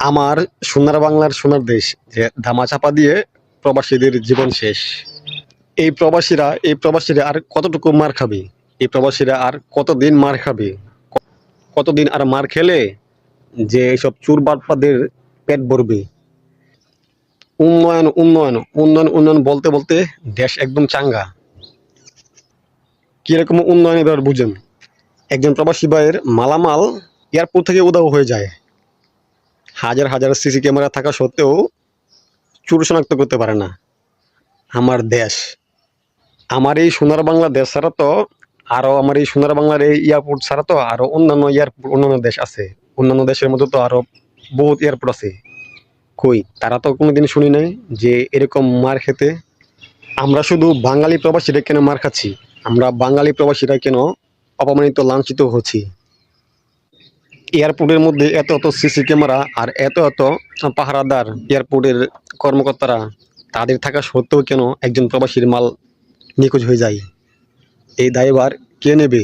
আমার সোনার বাংলার সোনার দেশ যে ধামাচাপা দিয়ে প্রবাসীদের জীবন শেষ। এই প্রবাসীরা এই প্রবাসীরা আর কতটুকু মার খাবে? এই প্রবাসীরা আর কতদিন মার খাবে? কতদিন আর মার খেলে যে এইসব চুর বাটপাদের পেট ভরবে? উন্নয়ন উন্নয়ন উন্নয়ন উন্নয়ন বলতে বলতে দেশ একদম চাঙ্গা। কীরকম উন্নয়ন এবার বুঝেন? একজন প্রবাসী ভাইয়ের মালামাল এয়ারপোর্ট থেকে উদাও হয়ে যায়। হাজার হাজার সিসি ক্যামেরা থাকা সত্ত্বেও চুর শনাক্ত করতে পারে না। আমার দেশ। আমার এই সোনার বাংলা দেশ ছাড়া তো আরও আমার এই সোনার বাংলার এই এয়ারপোর্ট ছাড়া তো আরও অন্যান্য এয়ারপোর্ট অন্যান্য দেশ আছে। অন্যান্য দেশের মধ্যে তো আরও বহুত এয়ারপোর্ট আছে। কই, তারা তো কোনো দিন শুনি নাই যে এরকম মার খেতে। আমরা শুধু বাঙালি প্রবাসীরা কেন মার খাচ্ছি? আমরা বাঙালি প্রবাসীরা কেন অপমানিত, লাঞ্ছিত হচ্ছি? এয়ারপোর্টের মধ্যে এত এত সিসি ক্যামেরা আর এত এত পাহারাদার এয়ারপোর্টের কর্মকর্তারা, তাদের থাকা সত্ত্বেও কেন একজন প্রবাসীর মাল নিখোঁজ হয়ে যায়? এই দায়ভার কে নেবে?